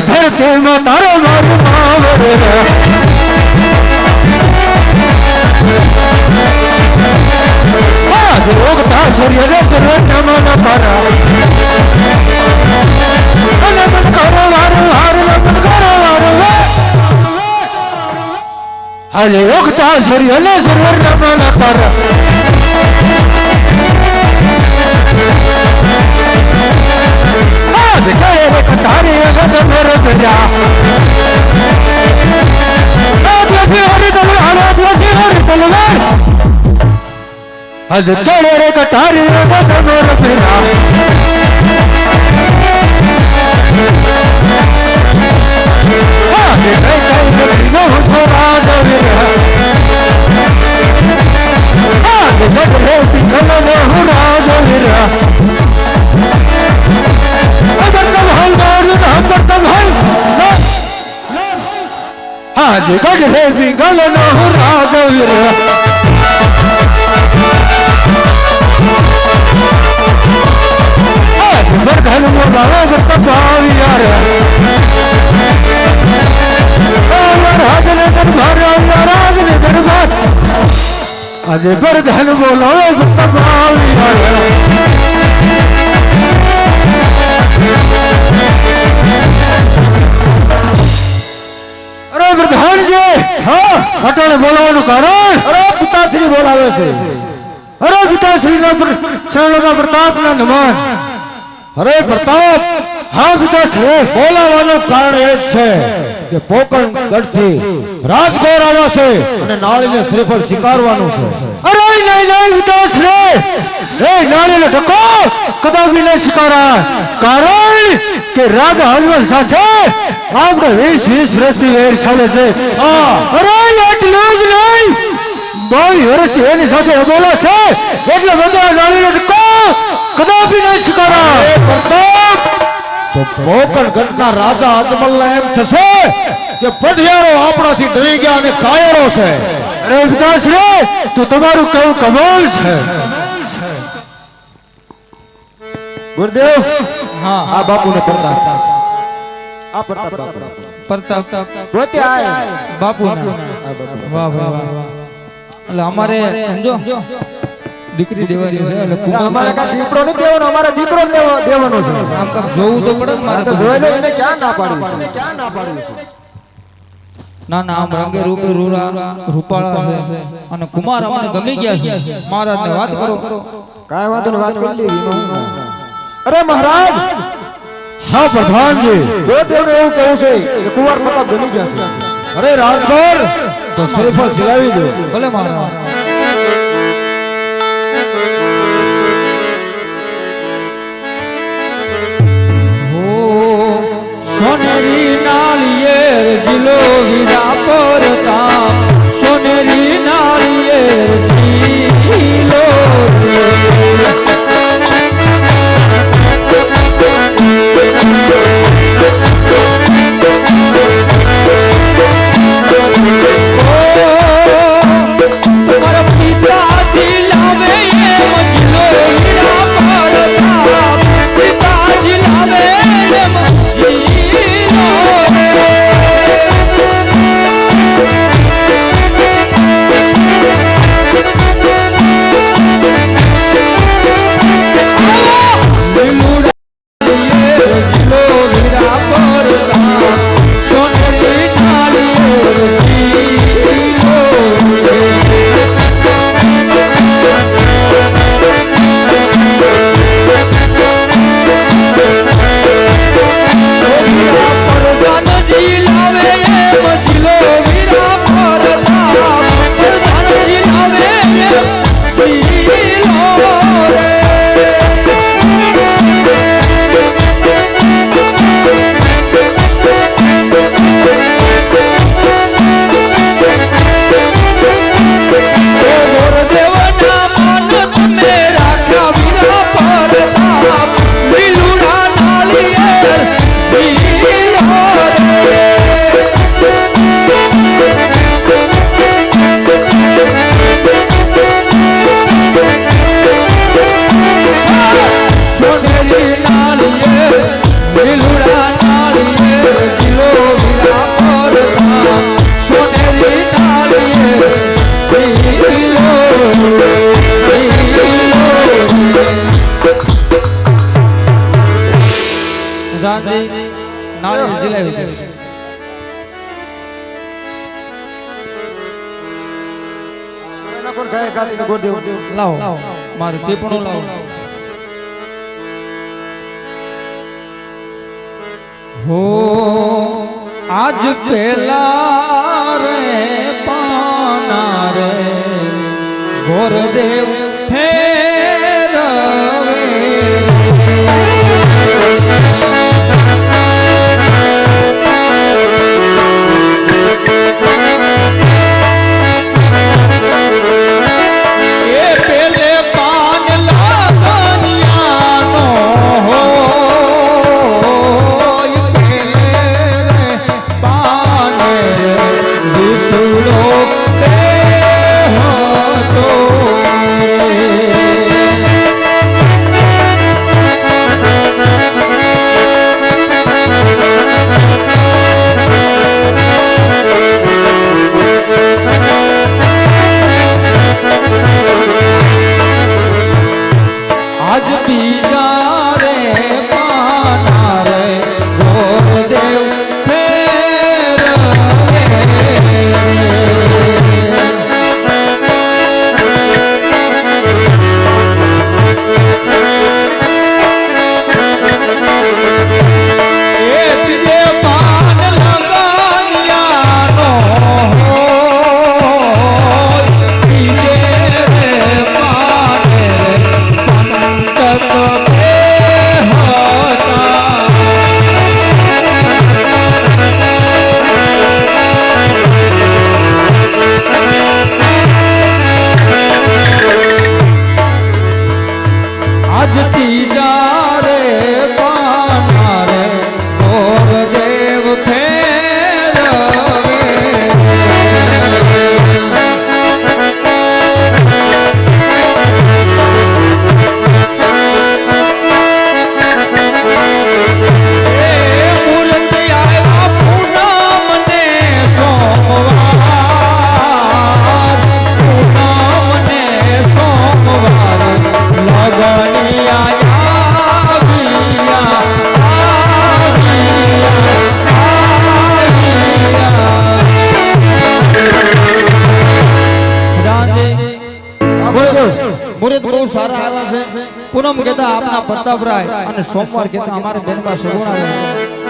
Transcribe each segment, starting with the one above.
ધરતી માં તારો મારે હારું મન કરો વારું આજે ઉગતા સૂર્યને સર્વે ન પરા આજે તળે રે કટારી અગસ મેરે પ્રજા આજે કઈ આજે ગરધન બોલાવે બોલાવાનું કારણ? અરે પિતાશ્રી બોલાવે છે. અરે પિતાશ્રી પ્રતાપ ના નમન. પ્રતાપ હા પિતાશ્રી બોલાવાનું કારણ એ છે. કે પોકણ ગઢથી રાજગોર આવશે અને નાળીને શ્રીફળ સ્વીકારવાનું છે. અરે નહીં નહીં પિતાશ્રી એ નાળીને ઠકો કદાચ બી નહીં સ્વીકારાય કારણ કે રાજા હજવન સાથે આપણે વીસ વીસ વર્ષથી વેર ચાલે છે. અરે એટલું જ નહીં. બાવી વર્ષથી એની સાથે બોલે છે. એટલે બધા નાળીને ઠકો કદાપી નહીં સ્વીકારાય તો પોકણ ગઢના રાજા અજમલને એમ થશે કે પઢિયારો આપણાથી ડરી ગયા અને કાયરો છે. અરે વિકાસ રે તો તમારું કયું કમાલ છે? ગુરુદેવ હા. આ બાપુને પ્રતાપ. આ પ્રતાપ પ્રતાપ. ગોતે આય. બાપુ વાહ વાહ વાહ. એટલે અમારે સમજો. દીકરી દેવાની છે એટલે અમારે કા દીકરો નથી દેવાનો અમારે દીકરો જ દેવાનો છે. આમ કાંઈક જોવું તો પડે મારે તો જોઈ લે એને ક્યાં ના પાડવી છે? ક્યાં ના પાડવી છે? ના ના આમ રંગે રૂપે રૂરા રૂપાળા છે. અને કુમાર અમને ગમી ગયા છે. મહારાજને વાત કરો. કાય વાંધો ને વાત કરી ના. અરે મહારાજ! હા પ્રધાનજી. જો તેમને એવું કહું છે કે કુંવર પ્રતાપ ગમી ગયા છે. અરે રાજગોર તો શ્રીફળ સિલાવી દો. ભલે મહારાજ. પણ કઈ કાતી ગોર દેવ લાવો. મારું ટીપણું લાવો. હો, આજ પેલા રે, પાના રે, ગોરદેવ વતાવરાય અને સોમવાર કેતા અમારે બેનબા સગોણા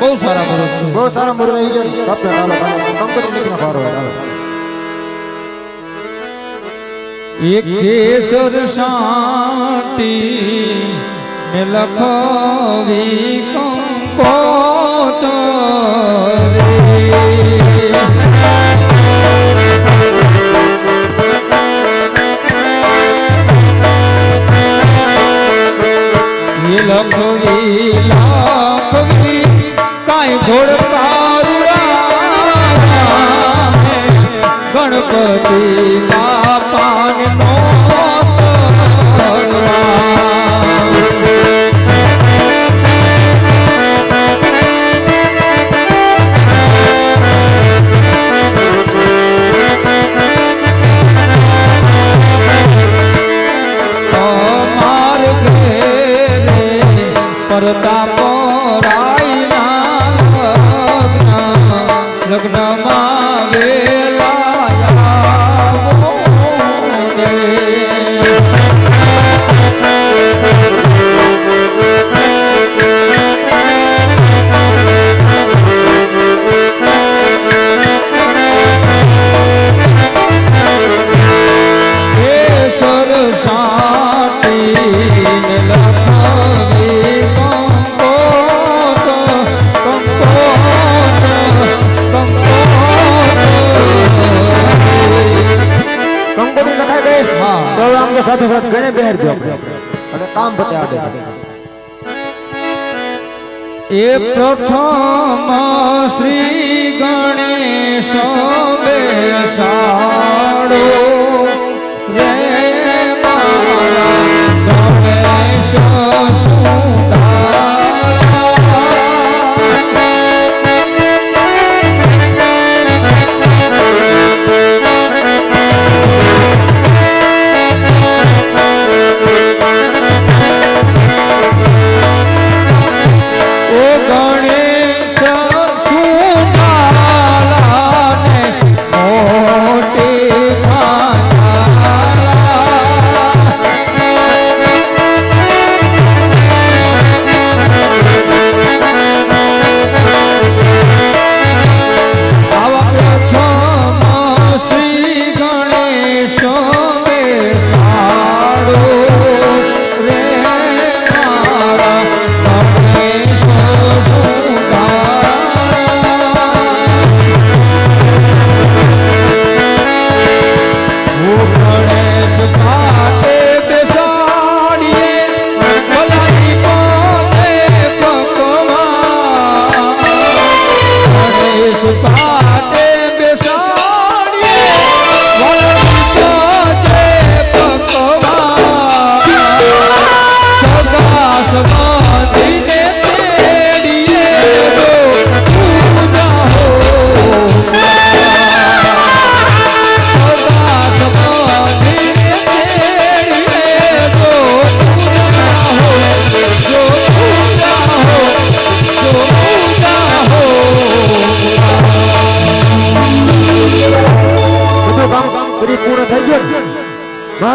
બહુ સારા મુરત છે બહુ સારા મુરત આવી ગયા કપડે હાલો કંપની નીકળા પારો હાલો એક કેસર સાટી મે લખવી કંકોત રે એ પ્રથમ શ્રી ગણેશ બેસા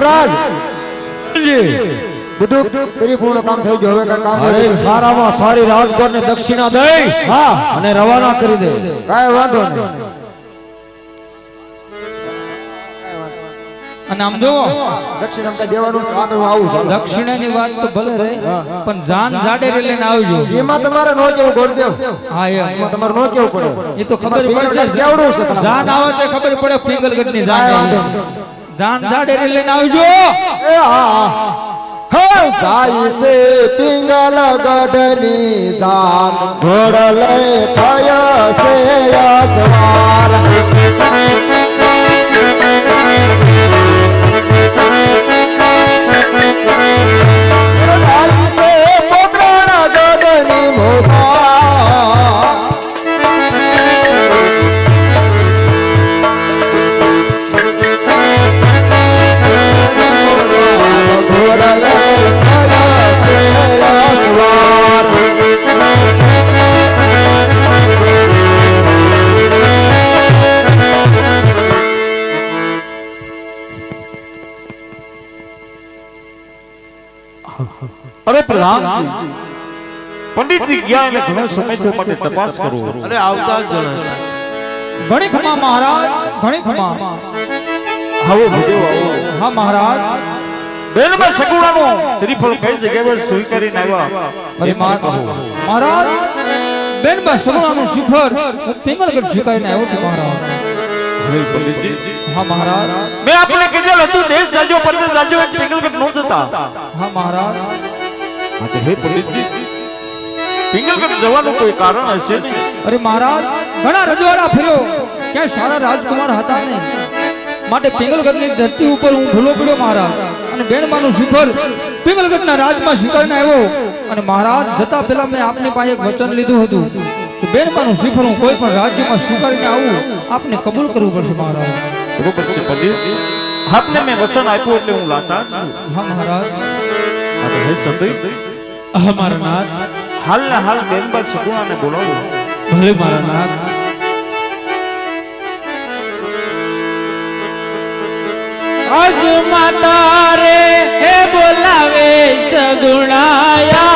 મહારાજ. બધું પરિપૂર્ણ કામ થઈ ગયું. હવે કઈ કામ અરે સારામાં સારી રાજકોટ ને દક્ષિણા દઈ હા. અને રવાના કરી દે. કાંઈ વાંધો નહીં. અને આમ જો દક્ષિણ આમ દેવાનું આગળ આવું છું. દક્ષિણાની વાત તો ભલે રહે પણ જાન જાડે લઈને આવજો. એમાં તમારે નો કેવું ગોળદેવ? હા એ. એમાં તમારે નો કેવું પડે? એ તો ખબર પડે કેવડું છે જાન આવે છે ખબર પડે પિંગલગઢની જાન. જાન જાડે લઈને આવજો. એ હા જાય છે પિંગલ ગઢની જાન. ઘોડલે થયા છે અસવાર અરે પ્રધાન પંડિતજી ગયા અને ઘણો સમય થયો માટે તપાસ કરો. અરે આવતા જ જણા ઘણી ખમા મહારાજ ઘણી ખમા આવો ભૂદેવ આવો. હા મહારાજ. બેનમાં સગુણાનો શ્રીફળ કઈ જગ્યાએ સ્વીકારીને આવ્યા. અરે મહા- મહારાજ બેન બા સગુણાનું શિખર પિંગલગઢ સ્વીકારીને આવ્યો છું મહારાજ. હવે પંડિતજી. હા મહારાજ. મેં આપને કીધેલ હતું દેશ જાજો પરદેશ જાજો એક પિંગલગઢ નો જતા હા મહારાજ. હા તો હે પંડિતજી. પિંગલગઢ જવાનું કોઈ કારણ હશે નહીં. અરે મહારાજ ઘણા રજવાડા ફર્યો. ક્યાં સારા રાજકુમાર હતા નહીં માટે પિંગલગઢની ધરતી ઉપર હું ભૂલો પડ્યો મહારાજ. અને બેનમાનું શિખર પિંગલગઢના રાજમાં સ્વીકારીને આવ્યો. અને મહારાજ જતા પહેલા મેં આપની પાસે એક વચન લીધું હતું. બેનમાનું શિખર હું કોઈ પણ રાજ્યમાં સ્વીકારીને આવું આપને કબૂલ કરવું પડશે મહારાજ. બરોબર છે પંડિત. આપને મેં વચન આપ્યું એટલે હું લાચાર છું. હા મહારાજ. આ તો હે સંતઈ અમારા નાથ. હાલ ને હાલ બેનબા સગુણાને બોલાવો ભલે મારા નાથ. આજ માતા રે હે બોલાવે સગુણાયા.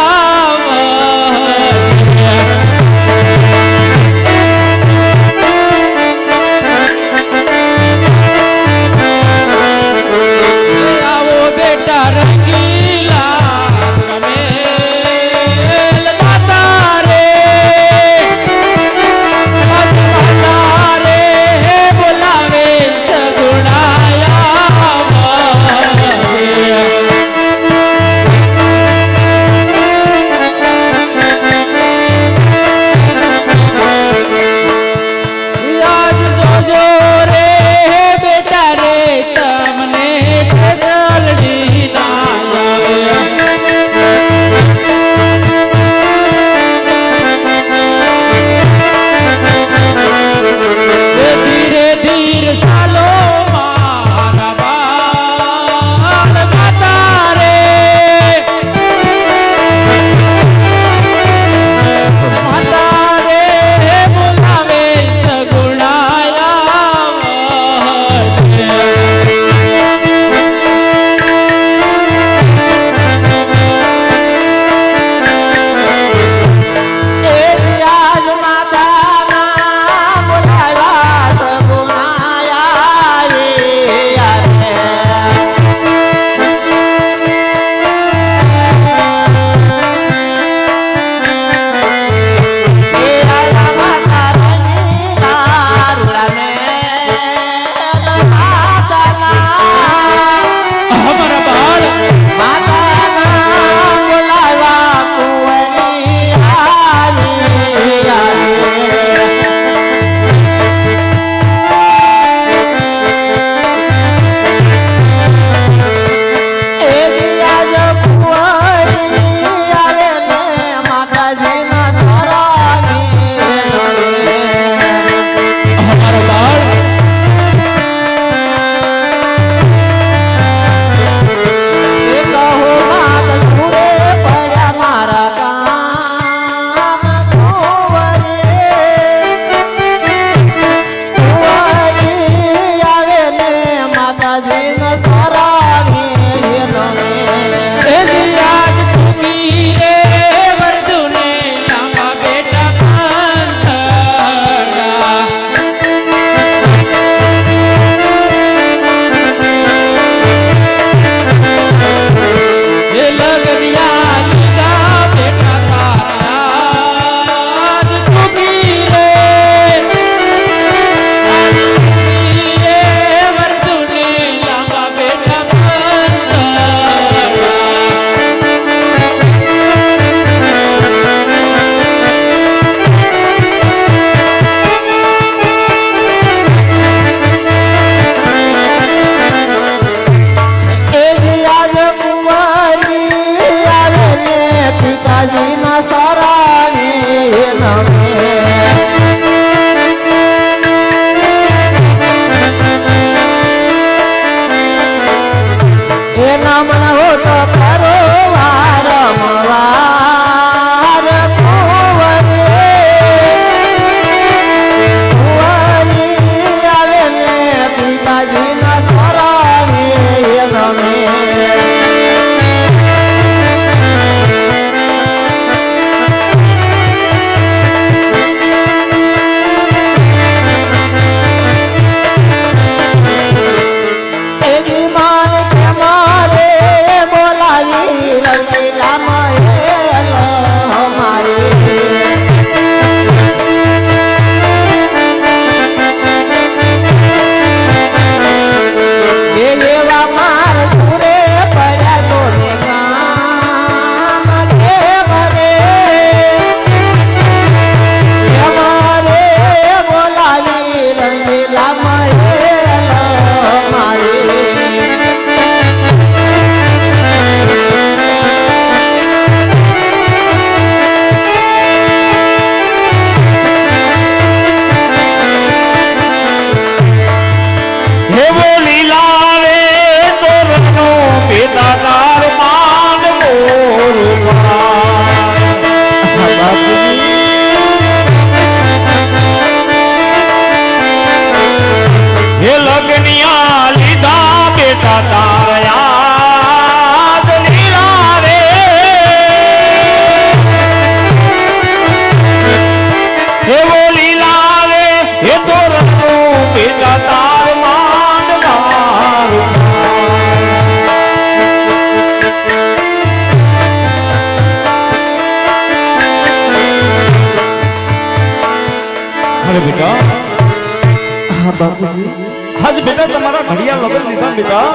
બેટા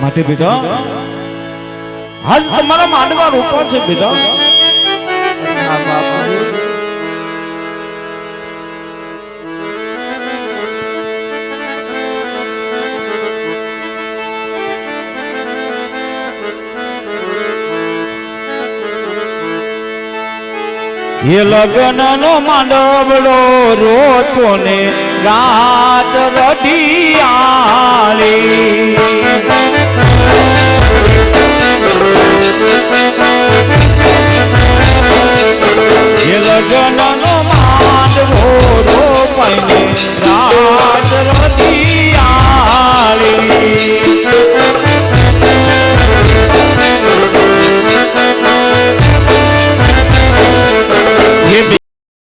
માટે બેટા આજ તમારા માંડવા રોપા છે બેટા એ લગ્ન નો માંડવડો રોતો ને રાત રઢિયાળી. લગ્નનો માંડવો રોપને રાત રઢિયાળી.